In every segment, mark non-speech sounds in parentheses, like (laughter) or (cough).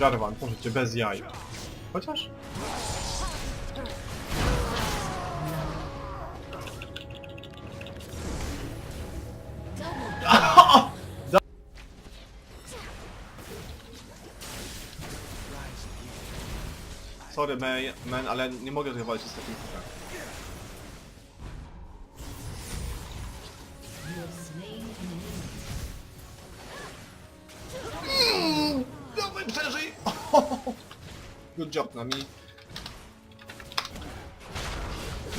Jarvan, możecie bez jaj. Chociaż? Sorry, man, ale nie mogę walczyć z takim typem. Good job na mi.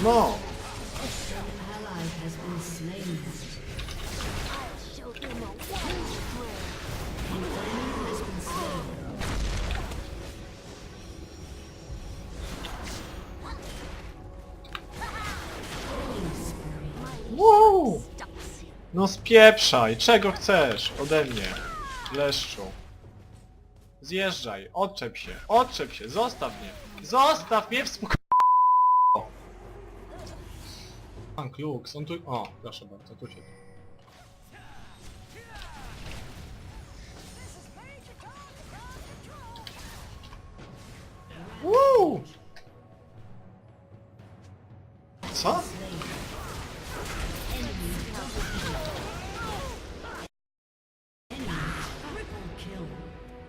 No! Wow! No spieprzaj! Czego chcesz ode mnie? Leszczu. Zjeżdżaj, odczep się, odczep się, zostaw mnie! Zostaw mnie w spokoju! Pan Klux, on tu... O, proszę bardzo, tu się... Woo! Co? Triple kill.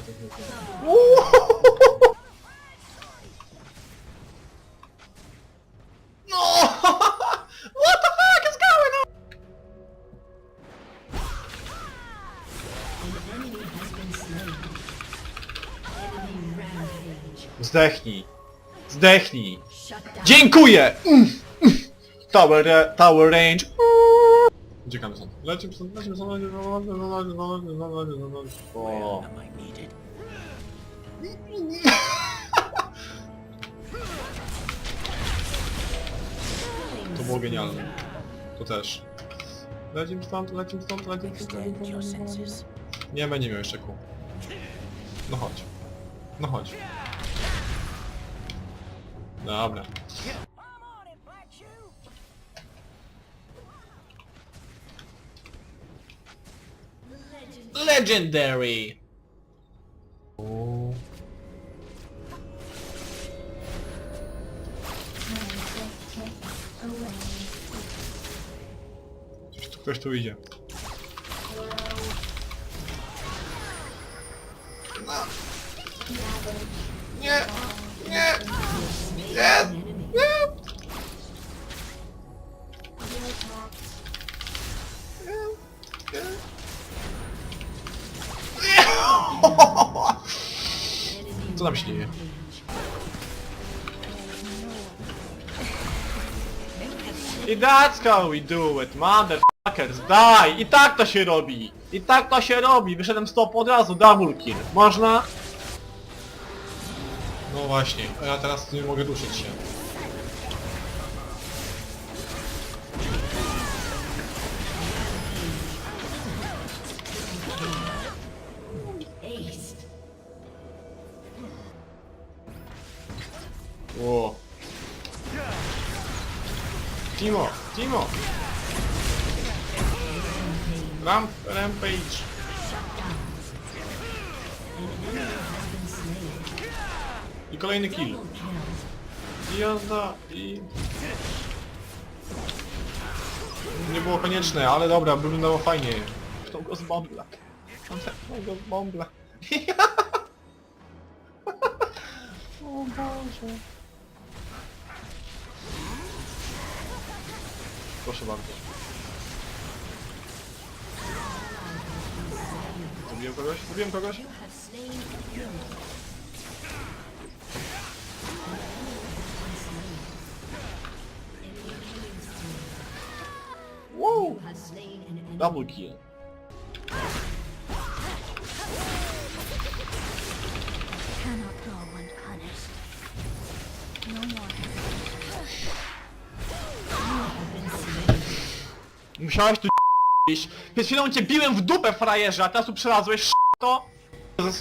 been destroyed. No! What the fuck is going on? Zdechnij. Zdechnij. Dziękuję! Mm, mm. Tower, ra- tower range. Uciekamy stąd. Lecimy stąd, lecimy stąd, lecimy stąd, lecimy stąd, lecimy stąd, lecimy stąd, lecimy stąd, lecimy stąd. O. To było genialne. To też. Lecimy stąd, lecimy stąd, lecimy stąd, lecimy stąd, lecimy stąd. Nie będzie miał jeszcze kół. No chodź. No chodź. Dobra. Legendary! Ktoś tu, ktoś tu idzie. Nie! Nie! Nie! An enemy. Nie! (laughs) Co tam się dzieje? I that's how we do it, motherfuckers, daj! I tak to się robi! I tak to się robi! Wyszedłem stop od razu, double kill. Można? No właśnie, a ja teraz nie mogę duszyć się. Timo, Timo! Ramp, rampage. I kolejny kill. I jazda, i... Nie było konieczne, ale dobra, wyglądało fajnie. Zepnął go z bombla. Zepnął go z bombla. (laughs) (laughs) o Boże. proszę bardzo. Zabiłem kogoś? Zabiłem kogoś? Wow! Double kill. Musiałeś tu (laughs) iść. Przed chwilą cię biłem w dupę, frajerze, a teraz tu przelazłeś, (laughs) to? (laughs)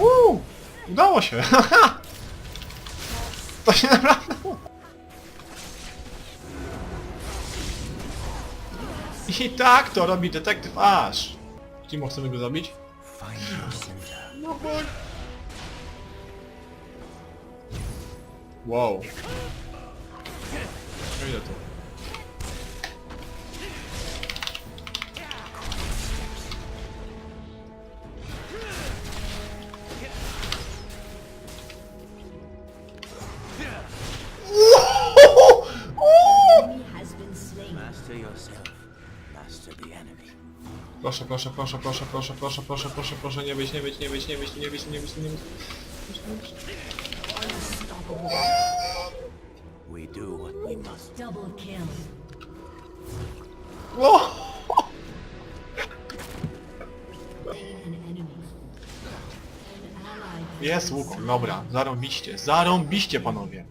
Uuu! Udało się! to się naprawdę I tak to robi detektyw Ash. Timo, chcemy go zabić? No bo... Wow. No ile to? Proszę, proszę, proszę, proszę, proszę, proszę, proszę, proszę, nie być, nie być, nie być, nie być, nie być, nie być, nie być. We do what we must. Double kill. O! Slain an enemy. An ally Jest Wukong, dobra, zarąbiście, zarąbiście panowie.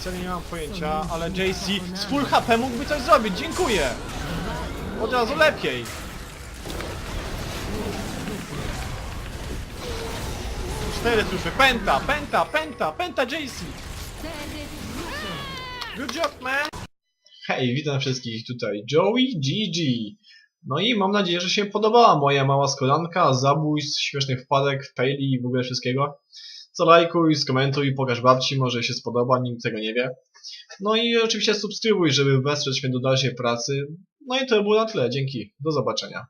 Wcale nie mam pojęcia, ale JC z full HP mógłby coś zrobić, dziękuję! Od razu lepiej! Cztery trupy, penta, penta, penta, penta JC! Good job, man! Hej, witam wszystkich, tutaj Joey GG. No i mam nadzieję, że się podobała moja mała skolanka, zabójstw, śmiesznych wpadek, faili i w ogóle wszystkiego. Zalajkuj, skomentuj, pokaż babci, może się spodoba, nikt tego nie wie. No i oczywiście subskrybuj, żeby wesprzeć mnie do dalszej pracy. No i to było na tyle, dzięki, do zobaczenia.